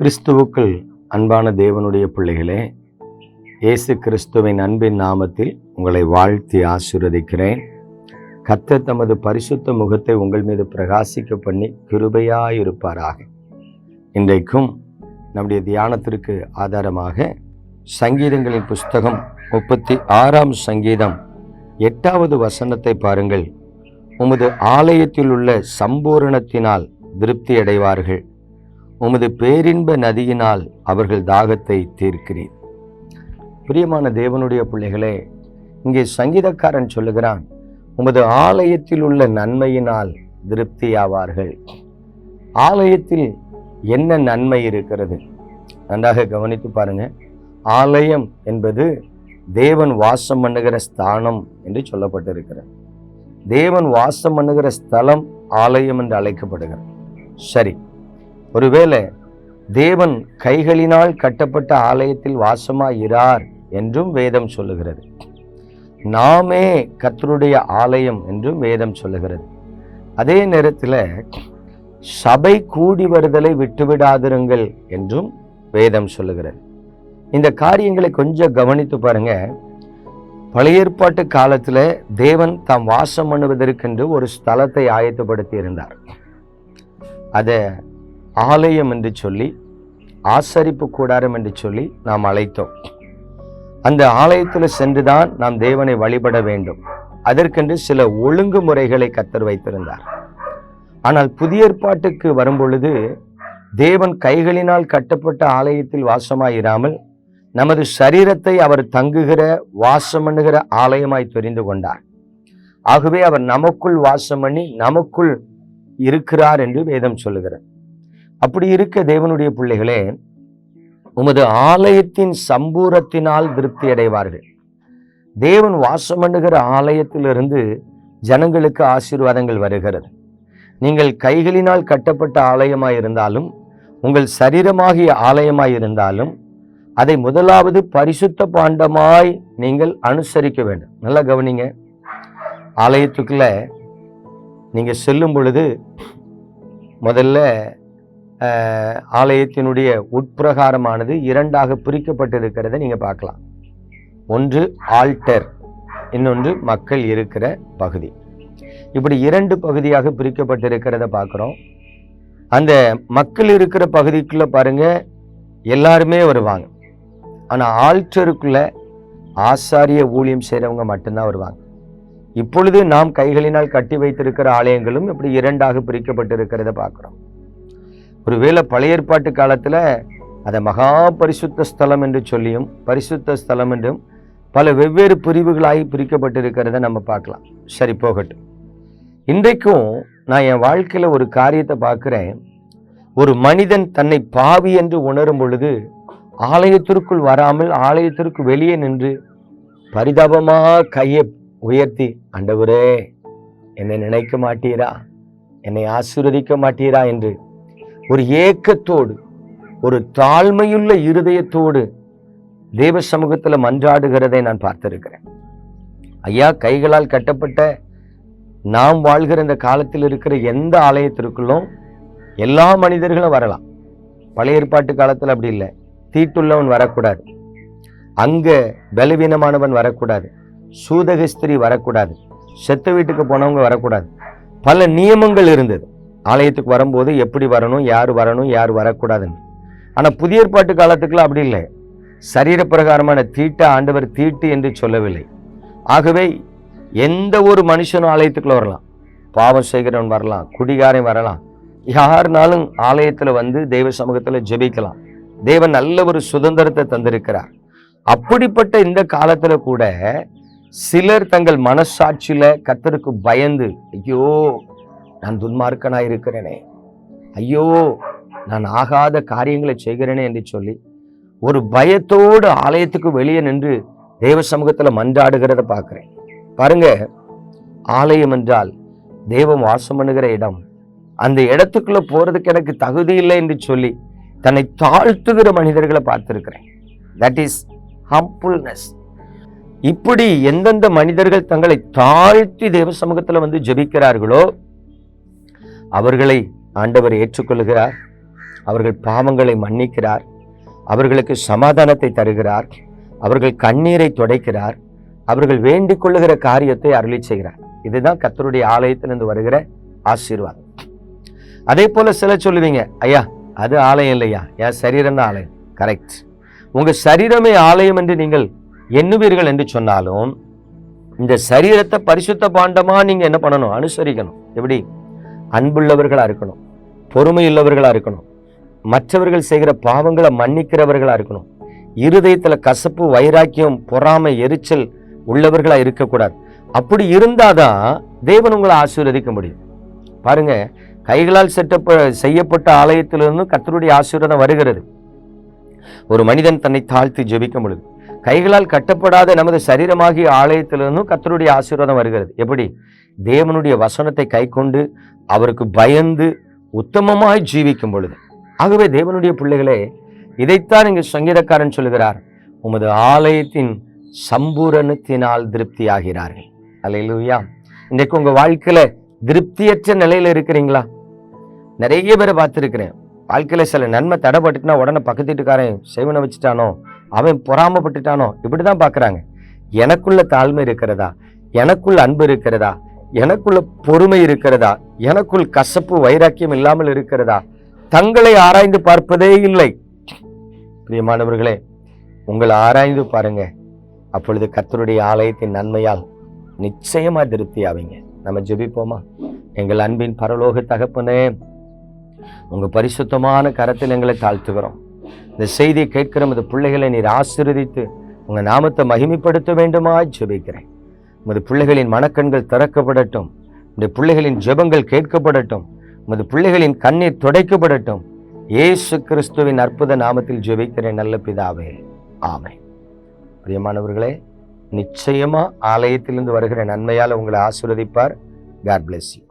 கிறிஸ்துவுக்குள் அன்பான தேவனுடைய பிள்ளைகளே இயேசு கிறிஸ்துவின் அன்பின் நாமத்தில் உங்களை வாழ்த்தி ஆசீர்வதிக்கிறேன். கத்த தமது பரிசுத்த முகத்தை உங்கள் மீது பிரகாசிக்க பண்ணி கிருபையாயிருப்பாராக. இன்றைக்கும் நம்முடைய தியானத்திற்கு ஆதாரமாக சங்கீதங்களின் புஸ்தகம் முப்பத்தி ஆறாம் சங்கீதம் எட்டாவது வசனத்தை பாருங்கள். உமது ஆலயத்தில் உள்ள சம்பூரணத்தினால் திருப்தி அடைவார்கள் உமது பேரின்ப நதியினால் அவர்கள் தாகத்தை தீர்க்கிறீர். பிரியமான தேவனுடைய பிள்ளைகளே இங்கே சங்கீதக்காரன் சொல்லுகிறான் உமது ஆலயத்தில் உள்ள நன்மையினால் திருப்தியாவார்கள். ஆலயத்தில் என்ன நன்மை இருக்கிறது? நன்றாக கவனித்து பாருங்க. ஆலயம் என்பது தேவன் வாசம் பண்ணுகிற ஸ்தானம் என்று சொல்லப்பட்டிருக்கிறது. தேவன் வாசம் பண்ணுகிற ஸ்தலம் ஆலயம் என்று அழைக்கப்படுகிறது. சரி ஒருவேளை தேவன் கைகளினால் கட்டப்பட்ட ஆலயத்தில் வாசமாயிரார் என்றும் வேதம் சொல்லுகிறது. நாமே கத்தருடைய ஆலயம் என்றும் வேதம் சொல்லுகிறது. அதே நேரத்தில் சபை கூடி வருதலை விட்டுவிடாதிருங்கள் என்றும் வேதம் சொல்லுகிறது. இந்த காரியங்களை கொஞ்சம் கவனித்து பாருங்க. பழைய ஏற்பாட்டு காலத்தில் தேவன் தாம் வாசம் பண்ணுவதற்கென்று ஒரு ஸ்தலத்தை ஆயத்தப்படுத்தி இருந்தார் அதை ஆலயம் என்று சொல்லி ஆசரிப்பு கூடாரம் என்று சொல்லி நாம் அழைத்தோம். அந்த ஆலயத்தில் சென்றுதான் நாம் தேவனை வழிபட வேண்டும். அதற்கென்று சில ஒழுங்குமுறைகளை கத்தர் வைத்திருந்தார். ஆனால் புதிய ஏற்பாட்டுக்கு வரும்பொழுது தேவன் கைகளினால் கட்டப்பட்ட ஆலயத்தில் வாசமாயிராமல் நமது சரீரத்தை அவர் தங்குகிற வாசம் பண்ணுகிற ஆலயமாய் தெரிந்து கொண்டார். ஆகவே அவர் நமக்குள் வாசம் பண்ணி நமக்குள் இருக்கிறார் என்று வேதம் சொல்லுகிறார் அப்படி இருக்க தேவனுடைய பிள்ளைகளே உமது ஆலயத்தின் சம்பூரத்தினால் திருப்தி அடைவார்கள் தேவன் வாசம் பண்ணுகிற ஆலயத்திலிருந்து ஜனங்களுக்கு ஆசீர்வாதங்கள் வருகிறது. நீங்கள் கைகளினால் கட்டப்பட்ட ஆலயமாய் இருந்தாலும் உங்கள் சரீரமாகிய ஆலயமாய் இருந்தாலும் அதை முதலாவது பரிசுத்த பாண்டமாய் நீங்கள் அனுசரிக்க வேண்டும். நல்லா கவனிங்க. ஆலயத்துக்குள்ள நீங்கள் செல்லும் பொழுது முதல்ல ஆலயத்தினுடைய உட்பிரகாரமானது இரண்டாக பிரிக்கப்பட்டிருக்கிறத நீங்கள் பார்க்கலாம். ஒன்று ஆல்டர் இன்னொன்று மக்கள் இருக்கிற பகுதி. இப்படி இரண்டு பகுதியாக பிரிக்கப்பட்டிருக்கிறத பார்க்குறோம். அந்த மக்கள் இருக்கிற பகுதிக்குள்ளே பாருங்கள் எல்லாருமே வருவாங்க. ஆனால் ஆல்டருக்குள்ளே ஆசாரிய ஊழியம் செய்கிறவங்க மட்டும்தான் வருவாங்க. இப்பொழுது நாம் கைகளினால் கட்டி வைத்திருக்கிற ஆலயங்களும் இப்படி இரண்டாக பிரிக்கப்பட்டிருக்கிறத பார்க்குறோம். ஒருவேளை பழைய ஏற்பாட்டு காலத்தில் அதை மகா பரிசுத்த ஸ்தலம் என்று சொல்லியும் பரிசுத்த ஸ்தலம் என்றும் பல வெவ்வேறு பிரிவுகளாகி பிரிக்கப்பட்டிருக்கிறத நம்ம பார்க்கலாம். சரி போகட்டும். இன்றைக்கும் நான் என் வாழ்க்கையில் ஒரு காரியத்தை பார்க்குறேன். ஒரு மனிதன் தன்னை பாவி என்று உணரும் பொழுது ஆலயத்திற்குள் வராமல் ஆலயத்திற்கு வெளியே நின்று பரிதாபமாக கையை உயர்த்தி ஆண்டவரே என்னை நினைக்க மாட்டீரா? என்னை ஆசீர்வதிக்க மாட்டீரா? என்று ஒரு ஏக்கத்தோடு ஒரு தாழ்மையுள்ள இருதயத்தோடு தேவ சமூகத்தில் மன்றாடுகிறதை நான் பார்த்திருக்கிறேன். ஐயா கைகளால் கட்டப்பட்ட நாம் வாழ்கிற இந்த காலத்தில் இருக்கிற எந்த ஆலயத்திற்குள்ளும் எல்லா மனிதர்களும் வரலாம். பழைய ஏற்பாட்டு காலத்தில் அப்படி இல்லை. தீட்டுள்ளவன் வரக்கூடாது. அங்கே பலவீனமானவன் வரக்கூடாது. சூதகஸ்திரி வரக்கூடாது. செத்த வீட்டுக்கு போனவங்க வரக்கூடாது. பல நியமங்கள் இருந்தது. ஆலயத்துக்கு வரும்போது எப்படி வரணும் யார் வரணும் யார் வரக்கூடாதுன்னு. ஆனால் புதிய ஏற்பாட்டு காலத்துக்குலாம் அப்படி இல்லை. சரீர பிரகாரமான தீட்டை ஆண்டவர் தீட்டு என்று சொல்லவில்லை. ஆகவே எந்த ஒரு மனுஷனும் ஆலயத்துக்குள்ள வரலாம். பாவம் செய்கிறவன் வரலாம் குடிகாரன் வரலாம். யாருனாலும் ஆலயத்தில் வந்து தெய்வ சமூகத்தில் ஜெபிக்கலாம். தேவன் நல்ல ஒரு சுதந்திரத்தை தந்திருக்கிறார். அப்படிப்பட்ட இந்த காலத்தில் கூட சிலர் தங்கள் மனசாட்சியில் கத்தருக்கு பயந்து ஐயோ நான் துன்மார்க்கனா இருக்கிறேனே. ஐயோ நான் ஆகாத காரியங்களை செய்கிறேனே என்று சொல்லி ஒரு பயத்தோடு ஆலயத்துக்கு வெளியே நின்று தேவ சமூகத்தில் மன்றாடுகிறத பார்க்குறேன். பாருங்க ஆலயம் என்றால் தேவம் வாசம் பண்ணுகிற இடம். அந்த இடத்துக்குள்ள போறதுக்கு எனக்கு தகுதி இல்லை என்று சொல்லி தன்னை தாழ்த்துகிற மனிதர்களை பார்த்துருக்கிறேன். தட் இஸ் ஹம்புல்னஸ் இப்படி எந்தெந்த மனிதர்கள் தங்களை தாழ்த்தி தேவ சமூகத்தில் வந்து ஜெபிக்கிறார்களோ அவர்களை ஆண்டவர் ஏற்றுக்கொள்கிறார். அவர்கள் பாவங்களை மன்னிக்கிறார். அவர்களுக்கு சமாதானத்தை தருகிறார். அவர்கள் கண்ணீரை துடைக்கிறார். அவர்கள் வேண்டிக் கொள்ளுகிற காரியத்தை அருளி செய்கிறார். இதுதான் கத்தருடைய ஆலயத்திலிருந்து வருகிற ஆசீர்வாதம். அதே போல சில சொல்லுவீங்க ஐயா அது ஆலயம் இல்லையா? என் சரீரம் தான் ஆலயம். கரெக்ட் உங்கள் சரீரமே ஆலயம் என்று நீங்கள் எண்ணுவீர்கள் என்று சொன்னாலும் இந்த சரீரத்தை பரிசுத்த பாண்டமாக நீங்கள் என்ன பண்ணணும்? அனுசரிக்கணும். எப்படி? அன்புள்ளவர்களாக இருக்கணும். பொறுமையுள்ளவர்களாக இருக்கணும். மற்றவர்கள் செய்கிற பாவங்களை மன்னிக்கிறவர்களா இருக்கணும். இருதயத்துல கசப்பு வைராக்கியம் பொறாமை எரிச்சல் உள்ளவர்களா இருக்கக்கூடாது. அப்படி இருந்தாதான் தேவன் உங்களை ஆசீர்வதிக்க முடியும். பாருங்க கைகளால் செட்டப்ப செய்யப்பட்ட ஆலயத்திலிருந்தும் கத்தருடைய ஆசீர்வாதம் வருகிறது. ஒரு மனிதன் தன்னை தாழ்த்தி ஜெபிக்க முடியுது கைகளால் கட்டப்படாத நமது சரீரமாகிய ஆலயத்திலிருந்தும் கத்தருடைய ஆசீர்வாதம் வருகிறது. எப்படி? தேவனுடைய வசனத்தை கைக்கொண்டு அவருக்கு பயந்து உத்தமமாய் ஜீவிக்கும் பொழுது. ஆகவே தேவனுடைய பிள்ளைகளே இதைத்தான் இங்கு சங்கீதக்காரன் சொல்லுகிறார். உமது ஆலயத்தின் சம்பூரணத்தினால் திருப்தி ஆகிறார்கள் அலையிலுயா இன்றைக்கு உங்கள் வாழ்க்கையில் திருப்தியற்ற நிலையில் இருக்கிறீங்களா? நிறைய பேரை பார்த்துருக்கிறேன். வாழ்க்கையில் சில நன்மை தடைப்பட்டுட்டுனா உடனே பக்கத்து வீட்டுக்காரன் செய்வனை வச்சுட்டானோ அவன் பொறாமப்பட்டுட்டானோ இப்படிதான் பார்க்குறாங்க. எனக்குள்ள தாழ்மை இருக்கிறதா? எனக்குள்ள அன்பு இருக்கிறதா? எனக்குள்ள பொறுமை இருக்கிறதா? எனக்குள் கசப்பு வைராக்கியம் இல்லாமல் இருக்கிறதா? தங்களை ஆராய்ந்து பார்ப்பதே இல்லை. பிரியமானவர்களே உங்களை ஆராய்ந்து பாருங்க. அப்பொழுது கர்த்தருடைய ஆலயத்தின் நன்மையால் நிச்சயமா திருப்தி ஆவீங்க. நம்ம ஜெபிப்போமா? எங்கள் அன்பின் பரலோக தகப்பனே உங்க பரிசுத்தமான கரத்தில் எங்களை தாழ்த்துகிறோம். இந்த செய்தியை கேட்கிற பிள்ளைகளை நீர் ஆசீர்வதித்து உங்க நாமத்தை மகிமைப்படுத்த வேண்டுமா ஜெபிக்கிறேன். உமது பிள்ளைகளின் மனக்கண்கள் திறக்கப்படட்டும். இந்த பிள்ளைகளின் ஜெபங்கள் கேட்கப்படட்டும். உமது பிள்ளைகளின் கண்ணீர் துடைக்கப்படட்டும். இயேசு கிறிஸ்துவின் அற்புத நாமத்தில் ஜெபிக்கிறேன் நல்ல பிதாவே. ஆமை பிரியமானவர்களே நிச்சயமாக ஆலயத்திலிருந்து வருகிற நன்மையால் உங்களை ஆசீர்வதிப்பார். God bless you